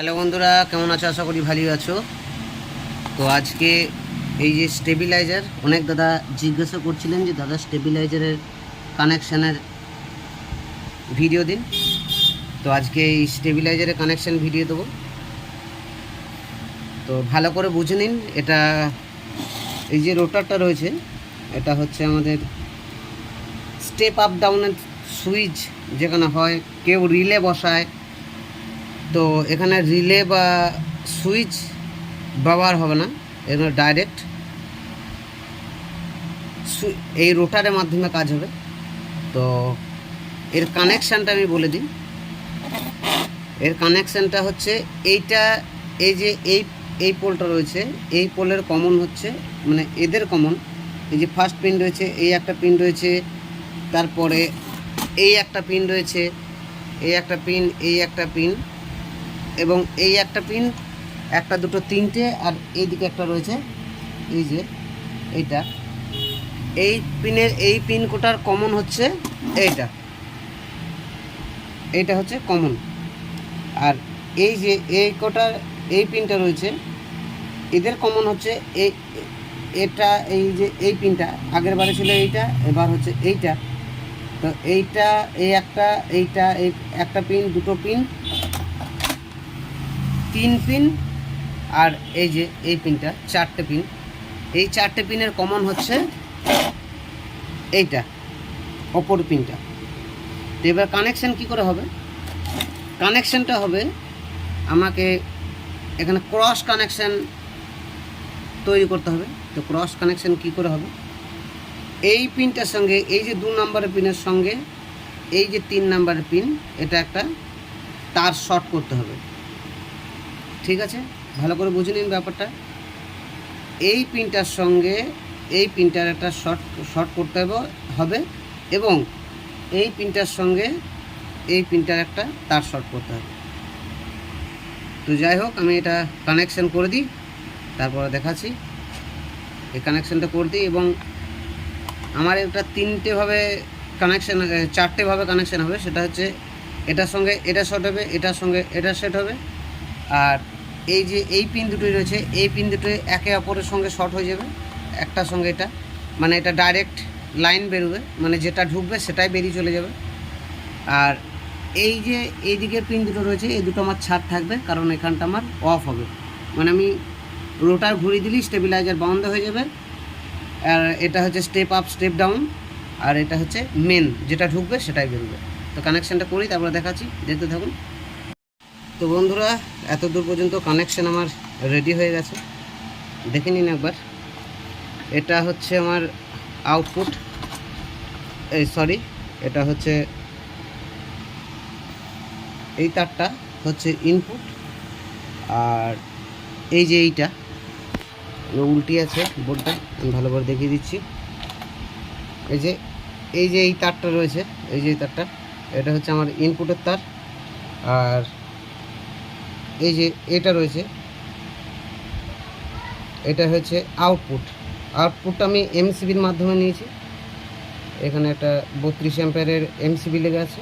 Hello বন্ধুরা, কেমন আছো? আশা করি ভালোই আছো। তো আজকে এই যে স্টেবিলাইজার অনেক দাদা জিজ্ঞাসা করছিলেন যে দাদা স্টেবিলাইজারের কানেকশানের ভিডিও দিন। তো আজকে এই স্টেবিলাইজারের কানেকশান ভিডিও দেবো। তো ভালো করে বুঝে নিন, এটা এই যে রোটারটা রয়েছে, এটা হচ্ছে আমাদের স্টেপ আপ ডাউনের সুইচ যেখানে হয় কেউ রিলে বসায় তো এখানে রিলে বা সুইচ ব্যবহার হবে না এখানে ডাইরেক্ট এই রোটারের মাধ্যমে কাজ হবে। তো এর কানেকশানটা আমি বলে দিই। এর কানেকশানটা হচ্ছে এইটা, এই যে এই এই পোলটা রয়েছে, এই পোলের কমন হচ্ছে মানে এদের কমন এই যে ফার্স্ট পিন রয়েছে, এই একটা পিন রয়েছে, তারপরে এই একটা পিন রয়েছে, এই একটা পিন এই একটা পিন এবং এই একটা পিন, একটা দুটো তিনটে, আর এইদিকে একটা রয়েছে, এই যে এইটা। এই পিনের, এই পিন কোটার কমন হচ্ছে এইটা। এইটা হচ্ছে কমন আর এই যে এই কোটার, এই পিনটা রয়েছে, এদের কমন হচ্ছে এই এটা, এই যে এই পিনটা, আগের বারে ছিল এইটা, এবার হচ্ছে এইটা। তো এইটা, এই একটা, এইটা, এই একটা পিন, দুটো পিন তিন পিন আর এই যে, এই পিনটা চারটে পিন এই চারটে পিনের কমন হচ্ছে এইটা, অপর পিনটা তো এবার কানেকশান কী করে হবে? কানেকশানটা হবে আমাকে এখানে ক্রস কানেকশান তৈরি করতে হবে। তো ক্রস কানেকশান কী করে হবে? এই পিনটার সঙ্গে, এই যে দু নম্বরের পিনের সঙ্গে, এই যে তিন নম্বরের পিন এটা একটা তার শর্ট করতে হবে। ঠিক আছে? ভালো করে বুঝে নিন ব্যাপারটা। এই পিনটার সঙ্গে এই পিনটার একটা শর্ট শর্ট করতে হবে এবং এই পিনটার সঙ্গে এই পিনটার একটা তার শর্ট করতে হবে। তো যাই হোক, আমি এটা কানেকশন করে দিই, তারপরে দেখাচ্ছি। এই কানেকশানটা করে দিই এবং আমার এটা তিনটেভাবে কানেকশান চারটেভাবে কানেকশান হবে। সেটা হচ্ছে, এটার সঙ্গে এটা শর্ট হবে, এটার সঙ্গে এটা সেট হবে। আর এই যে এই পিন দুটোই রয়েছে, এই পিন দুটো একে অপরের সঙ্গে শর্ট হয়ে যাবে, একটার সঙ্গে এটা। মানে এটা ডাইরেক্ট লাইন বেরোবে মানে যেটা ঢুকবে সেটাই বেরিয়ে চলে যাবে। আর এই যে এই দিকের পিন দুটো রয়েছে, এই দুটো আমার ছাড় থাকবে, কারণ এখানটা আমার অফ হবে। মানে আমি রোটার ঘুরিয়ে দিলেই স্টেবিলাইজার বন্ধ হয়ে যাবে। আর এটা হচ্ছে স্টেপ আপ স্টেপ ডাউন আর এটা হচ্ছে মেন যেটা ঢুকবে সেটাই বেরোবে। তো কানেকশানটা করি, তারপরে দেখাচ্ছি, দেখতে থাকুন। তো বন্ধুরা, এত দূর পর্যন্ত কানেকশান আমার রেডি হয়ে গেছে। দেখে নিন একবার। এটা হচ্ছে আমার আউটপুট এই সরি এটা হচ্ছে এই তারটা হচ্ছে ইনপুট আর এই যে এইটা উল্টি আছে বোর্ডটা আমি ভালো করে দেখিয়ে দিচ্ছি। এই যে এই যে এই তারটা রয়েছে, এই যে এই তারটা, এটা হচ্ছে আমার ইনপুটের তার। আর এই যে এটা রয়েছে, এটা হচ্ছে আউটপুট আউটপুটটা আমি এমসিবির মাধ্যমে নিয়েছি। এখানে একটা বত্রিশ অ্যাম্পায়ারের এমসিবি লেগে আছে।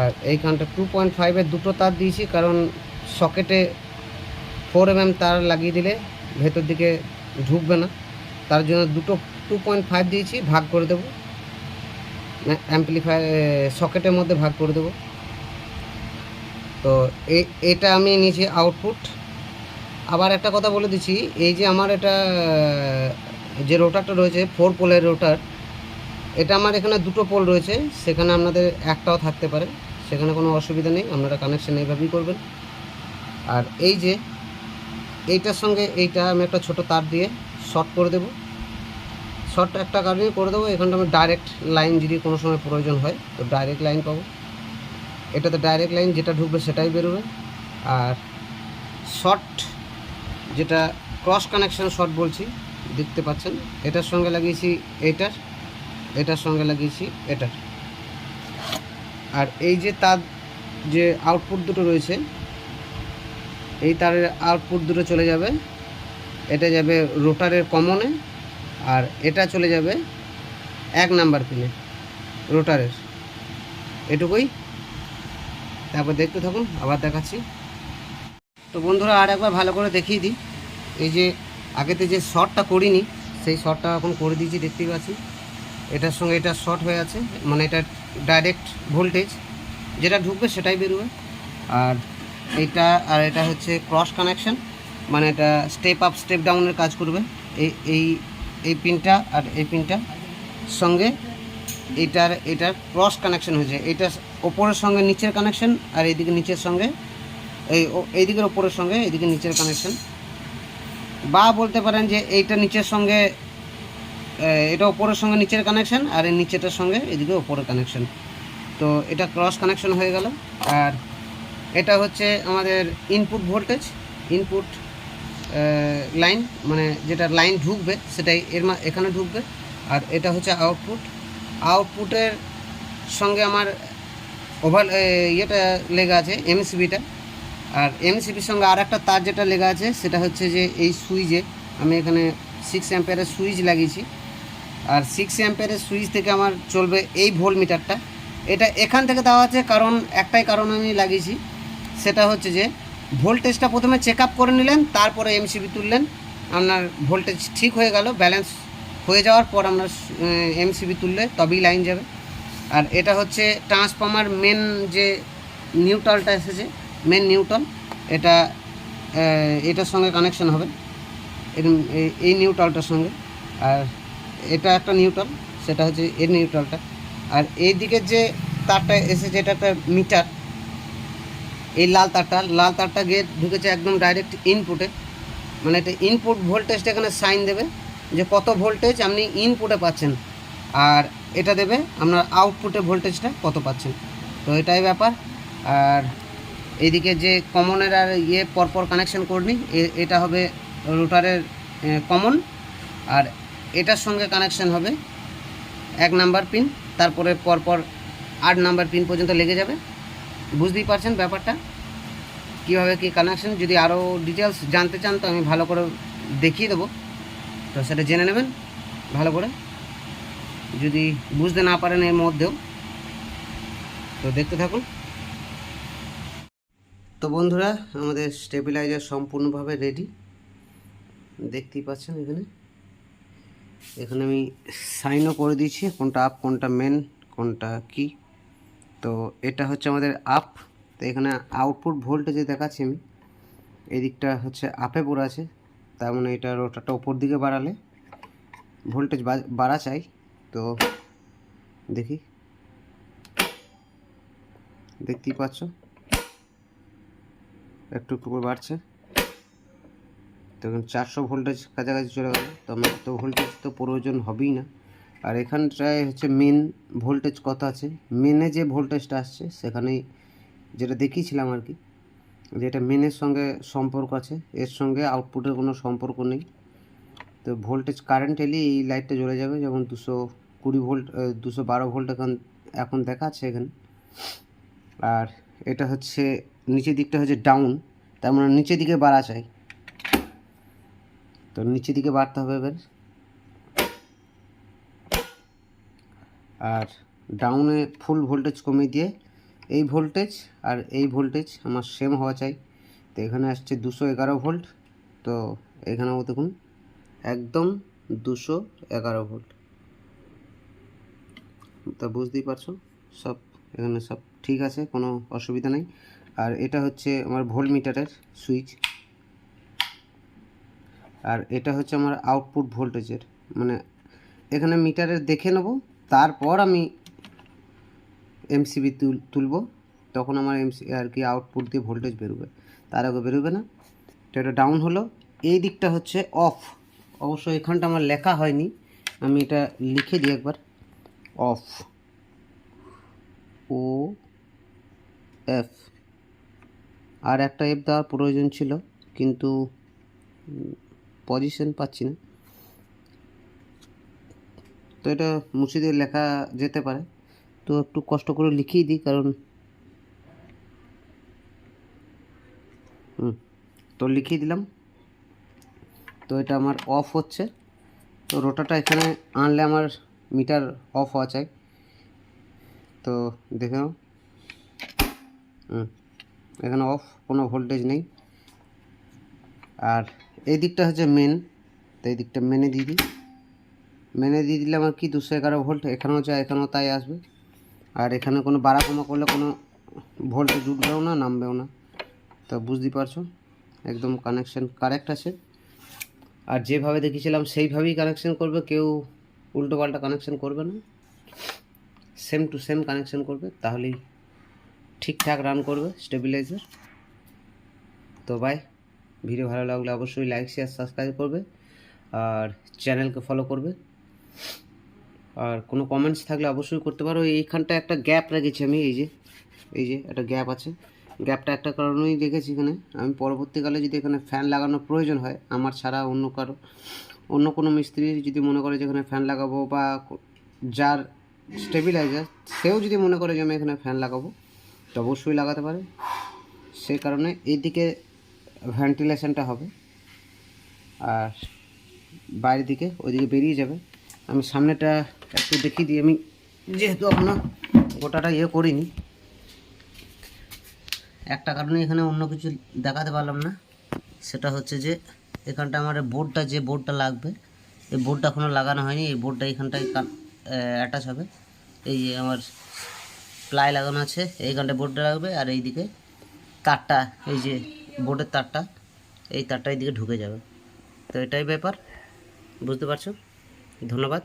আর এইখানটা টু পয়েন্ট ফাইভের দুটো তার দিয়েছি, কারণ সকেটে ফোর এম তার লাগিয়ে দিলে ভেতর দিকে ঢুকবে না। তার জন্য দুটো টু পয়েন্ট ফাইভ দিয়েছি, ভাগ করে দেবো। অ্যাম্পলিফায়ার সকেটের মধ্যে ভাগ করে দেবো। তো এটা আমি নিয়েছি আউটপুট আবার একটা কথা বলে দিচ্ছি, এই যে আমার এটা, যে রোটারটা রয়েছে ফোর পোলের রোটার এটা আমার এখানে দুটো পোল রয়েছে, সেখানে আপনাদের একটাও থাকতে পারে, সেখানে কোনো অসুবিধা নেই, আপনারা কানেকশান এইভাবেই করবেন। আর এই যে, এইটার সঙ্গে এইটা আমি একটা ছোট তার দিয়ে শর্ট করে দেবো। শর্ট একটা কারণে করে দেবো, এখানটা আমি ডাইরেক্ট লাইন যদি কোনো সময় প্রয়োজন হয়, তো ডাইরেক্ট লাইন পাবো। এটাতে ডাইরেক্ট লাইন যেটা ঢুকবে সেটাই বেরোবে। আর শর্ট যেটা ক্রস কানেকশান শর্ট বলছি, দেখতে পাচ্ছেন? এটার সঙ্গে লাগিয়েছি এটার এটার সঙ্গে লাগিয়েছি এটার। আর এই যে তার যে আউটপুট দুটো রয়েছে, এই তারের আউটপুট দুটো চলে যাবে। এটা যাবে রোটারের কমনে আর এটা চলে যাবে এক নাম্বার পিনে রোটারের এটুকুই তারপর দেখতে থাকুন, আবার দেখাচ্ছি। তো বন্ধুরা, আর একবার ভালো করে দেখিয়ে দিই। এই যে, আগেতে যে শর্টটা করিনি, সেই শর্টটা এখন করে দিয়েছি, দেখতেই পাচ্ছি। এটার সঙ্গে এটা শর্ট হয়ে আছে মানে এটা ডাইরেক্ট ভোল্টেজ যেটা ঢুকবে, সেটাই বেরোবে। আর এটা আর এটা হচ্ছে ক্রস কানেকশন মানে এটা স্টেপ আপ স্টেপ ডাউনের কাজ করবে। এই এই এই পিনটা আর এই পিনটা সঙ্গে এইটার এটার ক্রস কানেকশন হয়েছে। এটা ওপরের সঙ্গে নিচের কানেকশন আর এইদিকে নিচের সঙ্গে, এই এইদিকের ওপরের সঙ্গে, এইদিকে নিচের কানেকশন বা বলতে পারেন যে এইটা নিচের সঙ্গে এটা ওপরের সঙ্গে নিচের কানেকশন আর এই নিচেটার সঙ্গে এদিকে ওপরের কানেকশন তো এটা ক্রস কানেকশন হয়ে গেল। আর এটা হচ্ছে আমাদের ইনপুট ভোল্টেজ ইনপুট লাইন মানে যেটা লাইন ঢুকবে সেটাই এর মা, এখানে ঢুকবে। আর এটা হচ্ছে আউটপুট আউটপুটের সঙ্গে আমার ওভার ইয়েটা লেগে আছে এমসিবিটা আর এমসিবির সঙ্গে আর একটা তার যেটা লেগে আছে, সেটা হচ্ছে যে এই সুইচে আমি এখানে সিক্স অ্যাম্পেয়ারের সুইচ লাগিয়েছি। আর সিক্স অ্যাম্পেয়ারের সুইচ থেকে আমার চলবে এই ভোল্ট মিটারটা এটা এখান থেকে দেওয়া আছে, কারণ একটাই কারণ আমি লাগিয়েছি। সেটা হচ্ছে যে ভোল্টেজটা প্রথমে চেক আপ করে নিলেন, তারপরে এমসিবি তুললেন। আপনার ভোল্টেজ ঠিক হয়ে গেল ব্যালেন্স হয়ে যাওয়ার পর আপনার এমসিবি তুললে তবেই লাইন যাবে। আর এটা হচ্ছে ট্রান্সফর্মার মেন যে নিউট্রালটা এসেছে, মেন নিউট্রাল এটা এটার সঙ্গে কানেকশন হবে এই- নিউট্রালটার সঙ্গে। আর এটা একটা নিউট্রাল, সেটা হচ্ছে এর নিউট্রালটা। আর এই দিকের যে তারটা এসেছে, এটা একটা মিটার। এই লাল তারটা লাল তারটা গিয়ে ঢুকেছে একদম ডাইরেক্ট ইনপুটে মানে এটা ইনপুট ভোল্টেজটা এখানে সাইন দেবে যে কত ভোল্টেজ আপনি ইনপুটে পাচ্ছেন। আর এটা দেবে আপনার আউটপুটে ভোল্টেজটা কত পাচ্ছেন তো এটাই ব্যাপার। আর এইদিকে যে কমনের আর ইয়ে পরপর কানেকশন করনি এটা হবে রোটারের কমন আর এটার সঙ্গে কানেকশন হবে এক নাম্বার পিন তারপরে পরপর আট নাম্বার পিন পর্যন্ত লেগে যাবে। বুঝতেই পারছেন ব্যাপারটা? কীভাবে কী কানেকশন যদি আরও ডিটেলস জানতে চান তো আমি ভালো করে দেখিয়ে দেবো। তো সেটা জেনে নেবেন, ভালো করে। যদি বুঝতে না পারেন এর মধ্যেও, তো দেখতে থাকুন। তো বন্ধুরা, আমাদের স্টেবিলাইজার সম্পূর্ণভাবে রেডি দেখতেই পাচ্ছেন এখানে। এখানে আমি সাইনও করে দিয়েছি, কোনটা আপ কোনটা মেন কোনটা কি। তো এটা হচ্ছে আমাদের আপ তো এখানে আউটপুট ভোল্টেজে দেখাচ্ছি আমি। এদিকটা হচ্ছে আপে পড়ে আছে। তার মানে এটা রোটারটা ওপর দিকে বাড়ালে ভোল্টেজ বাড়া চাই। তো দেখি। দেখতেই পাচ্ছ? একটু একটু করে বাড়ছে। তো এখন চারশো ভোল্টেজ কাছাকাছি চলে গেল। তো আমার তো ভোল্টেজ তো প্রয়োজন হবেই না। আর এখানটায় হচ্ছে মেন ভোল্টেজ কত আছে। মেনে যে ভোল্টেজটা আসছে, সেখানেই যেটা দেখিয়েছিলাম আর কি যেটা মেনের সঙ্গে সম্পর্ক আছে। এর সঙ্গে আউটপুটের কোনো সম্পর্ক নেই। তো ভোল্টেজ কারেন্ট এলে এই লাইটটা জ্বলে যাবে, যেমন দুশো কুড়ি ভোল্ট দুশো বারো ভোল্ট এখন এখন দেখাচ্ছে এখানে। আর এটা হচ্ছে, নিচের দিকটা হচ্ছে ডাউন তার মানে নিচের দিকে বাড়া চাই তো নিচের দিকে বাড়তে হবে এবার। আর ডাউনে ফুল ভোল্টেজ কমিয়ে দিয়ে, এই ভোল্টেজ আর এই ভোল্টেজ আমার সেম হওয়া চাই। তো এখানে আসছে দুশো এগারো ভোল্ট, তো এখানেও দেখুন, একদম দুশো এগারো ভোল্ট। তা বুঝতেই পারছ। সব, এখানে সব ঠিক আছে, কোনো অসুবিধা নেই। আর এটা হচ্ছে আমার ভোল্ট মিটারের সুইচ। আর এটা হচ্ছে আমার আউটপুট ভোল্টেজের। মানে এখানে মিটারের দেখে নেব, তারপর আমি এমসিবি তুল, তুলব। তখন আমার এমসি, আর কি আউটপুট দিয়ে ভোল্টেজ বেরোবে। তার আগে বেরোবে না। তো এটা ডাউন হলো। এই দিকটা হচ্ছে অফ। অবশ্য এখানটা আমার লেখা হয়নি। আমি এটা লিখে দিই একবার। অফ। O, F. আর একটা এফ দেওয়ার প্রয়োজন ছিল, কিন্তু পজিশন পাচ্ছি না। তো এটা মুছে লেখা যেতে পারে। তো একটু কষ্ট করে লিখিয়ে দিই, কারণ হুম, তো লিখিয়ে দিলাম। তো এটা আমার অফ হচ্ছে। তো রোটারটা এখানে আনলে আমার মিটার অফ হওয়া চাই। তো দেখে নাও। এখানে অফ কোনো ভোল্টেজ নেই। আর এই দিকটা হচ্ছে মেন তো এই দিকটা মেনে দিয়ে দিই। মেনে দিয়ে দিলে আমার কি দুশো এগারো ভোল্ট এখানেও যা এখানেও তাই আসবে। আর এখানে কোনো বাড়া কমা করলে কোনো ভোল্টেজ উঠবেও না, নামবেও না। তো বুঝতেই পারছ, একদম কানেকশন কারেক্ট আছে। আর যেভাবে দেখেছিলাম সেইভাবেই কানেকশন করবে। কেউ উল্টো পাল্টা কানেকশন করবে না। সেম টু সেম কানেকশন করবে, তাহলেই ঠিকঠাক রান করবে স্টেবিলাইজার তো বাই ভিডিও ভালো লাগলে অবশ্যই লাইক শেয়ার সাবস্ক্রাইব করবে, আর চ্যানেলকে ফলো করবে। আর কোনো কমেন্টস থাকলে অবশ্যই করতে পারো। এইখানটা একটা গ্যাপ রেখেছি আমি, এই যে এই যে একটা গ্যাপ আছে। গ্যাপটা একটা কারণেই রেখেছি এখানে। আমি পরবর্তীকালে যদি এখানে ফ্যান লাগানোর প্রয়োজন হয়, আমার ছাড়া অন্য কারও অন্য কোনো মিস্ত্রি যদি মনে করে যে এখানে ফ্যান লাগাবো বা যার স্টেবিলাইজার, সেও যদি মনে করে যে আমি এখানে ফ্যান লাগাবো, তো অবশ্যই লাগাতে পারে। সেই কারণে এইদিকে ভেন্টিলেশনটা হবে। আর বাইরের দিকে, ওইদিকে বেরিয়ে যাবে। আমি সামনেটা একটু দেখিয়ে দিই। আমি যেহেতু এখনও গোটাটা ইয়ে করিনি, একটা কারণে এখানে অন্য কিছু দেখাতে পারলাম না। সেটা হচ্ছে যে এখানটা আমার বোর্ডটা, যে বোর্ডটা লাগবে, এই বোর্ডটা এখনও লাগানো হয়নি, এই বোর্ডটা এখানটায় অ্যাটাচ হবে। এই যে আমার প্লাই লাগানো আছে এইখানটায় বোর্ডটা লাগবে, আর এইদিকে তারটা, এই যে বোর্ডের তারটা, এই তারটা এইদিকে ঢুকে যাবে। তো এটাই ব্যাপার, বুঝতে পারছ? ধন্যবাদ।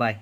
বাই